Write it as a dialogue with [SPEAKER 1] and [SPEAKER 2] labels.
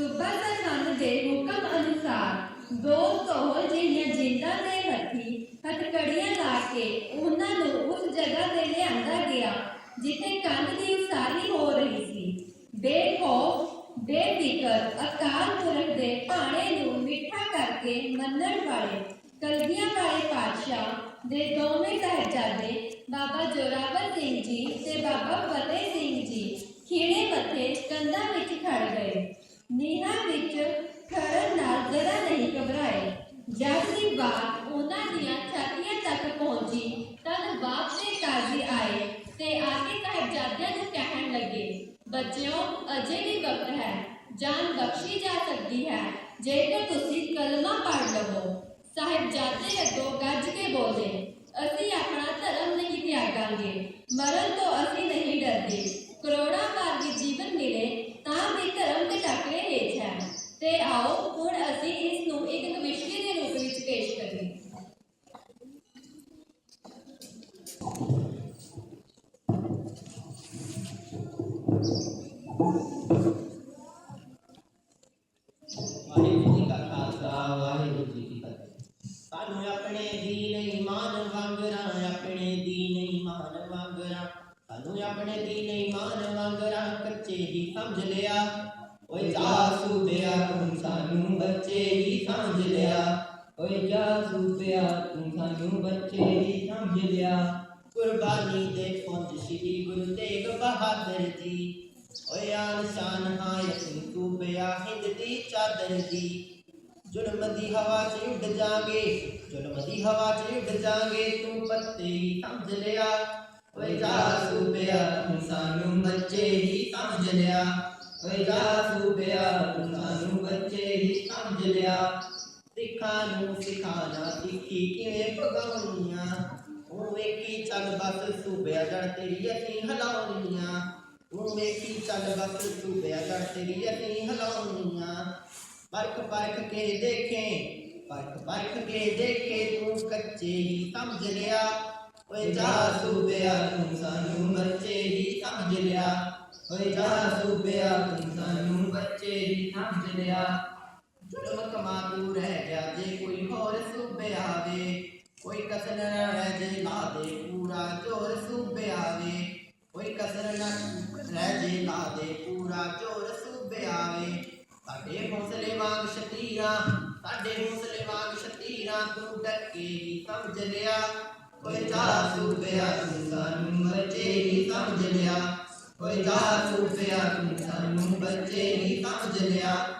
[SPEAKER 1] ਸੂਬਾ ਸਰਹੰਦ ਦੇ ਹੁਕਮ ਅਨੁਸਾਰ ਦੋ ਕੋਹਲ ਜਿਹੜੀਆਂ ਜਿੰਦਾਂ ਦੇ ਹੱਥੀ ਹਥਕੜੀਆਂ ਲਾ ਕੇ ਉਹਨਾਂ ਨੂੰ ਉਸ ਜਗ੍ਹਾ ਤੇ ਲਿਆਂਦਾ ਗਿਆ, ਜਿੱਥੇ ਕੰਧ ਦੀ ਉਸਾਰੀ ਹੋ ਰਹੀ ਸੀ। ਬੇਖੌਫ, ਬੇਫਿਕਰ, ਅਕਾਲ ਪੁਰਖ ਦੇ ਭਾਣੇ ਨੂੰ ਮਿੱਠਾ ਕਰਕੇ ਮੰਨਣ ਵਾਲੇ ਕਲਗੀਆਂ ਵਾਲੇ ਪਾਤਸ਼ਾਹ ਦੇ ਦੋਵੇਂ ਸਹਿਜਾਦੇ ਬਾਬਾ ਜਦ ਉਹਨਾਂ ਦੀਆਂ ਛਾਤੀਆਂ ਤੱਕ ਪਹੁੰਚੀ, ਤਦ ਬਾਪ ਦੇ ਕਾਜ਼ੀ ਆਏ ਤੇ ਆ ਕੇ ਸਾਹਿਬਜ਼ਾਦਿਆਂ ਨੂੰ ਕਹਿਣ ਲੱਗੇ, ਬੱਚਿਓ, ਅਜੇ ਵੀ ਵਕਤ ਹੈ, ਜਾਨ ਬਖਸ਼ੀ ਜਾ ਸਕਦੀ ਹੈ, ਜੇਕਰ ਤੁਸੀਂ ਕਲਮਾ ਪੜ੍ਹ ਲਵੋ। ਸਾਹਿਬਜ਼ਾਦੇ ਅੱਗੋਂ ਗੱਜ ਕੇ ਬੋਲੇ ਅਸੀਂ ਆਪਣਾ ਧਰਮ ਨਹੀਂ ਤਿਆਗਾਂਗੇ, ਮਰਨ ਤੋਂ ਅਸੀਂ ਨਹੀਂ ਡਰਦੇ, ਕਰੋੜਾਂ ਵਾਰ ਵੀ ਜੀਵਨ ਮਿਲੇ ਤਾਂ ਵੀ ਧਰਮ ਦੇ ਟਾਕਰੇ ਹੇਠ ਹੈ ਤੇ ਆਓ ਹੁਣ ਅਸੀਂ ਇਸ ਨੂੰ ਇੱਕ ਕਵਿਸ਼ਰੀ ਦੇ ਰੂਪ ਵਿੱਚ ਪੇਸ਼ ਕਰੀਏ
[SPEAKER 2] ਵਾਹਿਗੁਰੂ ਜੀ ਕਾ ਖਾਲਸਾ ਵਾਹਿਗੁਰੂ ਜੀ ਕੀ ਫਤਿਹ ਸਾਨੂੰ ਆਪਣੇ ਦੀਨ ਈਮਾਨ ਵਾਂਗਰਾ, ਆਪਣੇ ਦੀਨ ਈਮਾਨ ਵਾਂਗਰਾ। ਸਾਨੂੰ ਆਪਣੇ ਦੀਨ ਈਮਾਨ ਵਾਂਗਰਾ ਕੱਚੇ ਹੀ ਸਮਝ ਲਿਆ। ਓਏ ਜਾ ਸੂਬਿਆ ਤੂੰ ਸਾਨੂੰ, ਬੱਚੇ ਹੀ ਸਮਝ ਲਿਆ। ਓਏ ਜਾ ਸੂਬਿਆ ਤੂੰ ਸਾਨੂੰ, ਬੱਚੇ ਹੀ ਸਮਝ ਲਿਆ। ਕੁਰਬਾਨੀ ਦੇ ਪੁੰਜ ਸ਼੍ਰੀ ਗੁਰੂ ਤੇਗ ਬਹਾਦਰ ਜੀ। ਓਏ ਆਨ ਸ਼ਾਨ, ਹਾਂ ਯਕੀਨ ਸੂਬਿਆ ਹਿੰਦ ਦੀ ਚਾਦਰ ਦੀ। ਜ਼ੁਲਮ ਦੀ ਹਵਾ 'ਚ ਉੱਡ ਜਾਗੇ, ਜ਼ੁਲਮ ਦੀ ਹਵਾ 'ਚ ਉੱਡ ਜਾਗੇ, ਤੂੰ ਪੱਤੇ ਹੀ ਸਮਝ ਲਿਆ। ਓਏ ਜਾ ਸੂਬਿਆ ਤੂੰ ਸਾਨੂੰ ਬੱਚੇ ਹੀ ਸਮਝ ਲਿਆ। ਓਏ ਜਾ ਸੂਬਿਆ ਤੂੰ ਸਾਨੂੰ ਬੱਚੇ ਹੀ ਸਮਝ ਲਿਆ। ਸਿੱਖਾਂ ਨੂੰ ਸਿਖਾਣਾ ਸਿੱਖੀ ਕਿਵੇਂ ਭਗਾਉਣੀਆਂ? ਉਹ ਵੇਖੀ ਚੱਲ ਬਸ ਸੂਬਿਆ ਜੜ ਤੇਰੀ ਅਸੀਂ ਹਲਾਉਣੀਆਂ। ਉਹ ਵੇਖੀ ਚੱਲ ਬਸ ਸੂਬਿਆ ਜੜ ਤੇਰੀ ਅਸੀਂ ਹਲਾਉਣੀਆਂ। ਪਰਖ ਪਰਖ ਕੇ ਦੇਖੇ ਪਰਖ ਪਰਖ ਕੇ ਦੇਖੇ ਤੂੰ ਕੱਚੇ ਹੀ ਸਮਝ ਲਿਆ। ਓਏ ਜਾ ਸੂਬਿਆ ਤੂੰ ਸਾਨੂੰ ਬੱਚੇ ਹੀ ਸਮਝ ਲਿਆ। ਓਏ ਜਾ ਸੂਬਿਆ ਤੂੰ ਸਾਨੂੰ ਬੱਚੇ ਹੀ ਸਮਝ ਲਿਆ। ਜ਼ੁਲਮ ਕਮਾ ਤੂੰ ਰਹਿ ਗਿਆ ਜੇ ਕੋਈ ਹੋਰ ਸੂਬੇ ਆਵੇ, ਕੋਈ ਕਸਰ ਨਾ ਰਹਿ ਜੇ, ਲਾ ਦੇ ਪੂਰਾ ਜੋਰ ਸੂਬੇ ਆਵੇ ਕੋਈ ਕਸਰ ਨਾ ਰਹਿ ਜੇ ਲਾ ਦੇ ਪੂਰਾ ਜੋਰ ਸੂਬੇ ਆਵੇ। ਸਾਡੇ ਹੌਸਲੇ ਵਾਂਗ ਸ਼ਤੀਰਾਂ, ਸਾਡੇ ਹੌਸਲੇ ਵਾਂਗ ਸ਼ਤੀਰਾਂ, ਤੂੰ ਡੱਕੇ ਹੀ ਸਮਝ ਲਿਆ। ਓਏ ਜਾ ਸੂਬਿਆ ਤੂੰ ਸਾਨੂੰ ਬੱਚੇ ਹੀ ਸਮਝ ਲਿਆ। ਓਏ ਜਾ ਸੂਬਿਆ ਤੂੰ ਸਾਨੂੰ ਬੱਚੇ ਹੀ ਸਮਝ ਲਿਆ।